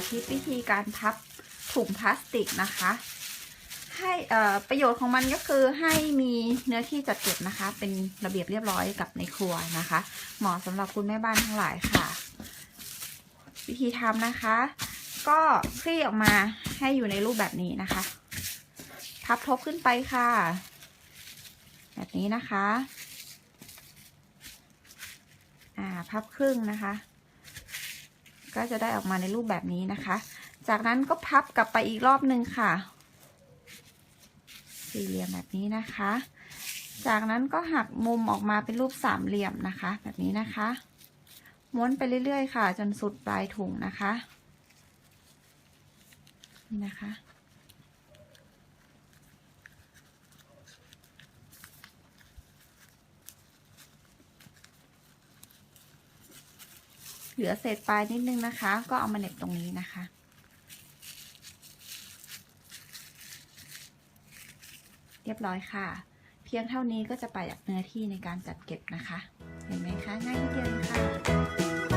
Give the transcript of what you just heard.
าธิตวิธีการพับถุงพลาสติกนะคะ ให้ประโยชน์ของมันก็คือให้มีเนื้อที่จัดเก็บนะคะ เป็นระเบียบเรียบร้อยกับในครัวนะคะ เหมาะสำหรับคุณแม่บ้านทั้งหลายค่ะ วิธีทำนะคะ ก็คลี่ออกมาให้อยู่ในรูปแบบนี้นะคะ พับทบขึ้นไปค่ะ แบบนี้นะคะ อ่า พับครึ่งนะคะ ก็จะได้ออกมาในรูปแบบนี้นะคะ จากนั้นก็พับกลับไปอีกรอบนึงค่ะ สี่เหลี่ยมแบบนี้นะคะ จากนั้นก็หักมุมออกมาเป็นรูปสามเหลี่ยมนะคะ แบบนี้นะคะ ม้วนไปเรื่อยๆ ค่ะ จนสุดปลายถุงนะคะนี่นะคะ เหลือเศษปลายนิดนึงนะคะ ก็เอามาเหน็บตรงนี้นะคะ เรียบร้อยค่ะ เพียงเท่านี้ก็จะประหยัดเนื้อที่ในการจัดเก็บนะคะ เห็นไหมคะ ง่ายนิดเดียวเองค่ะ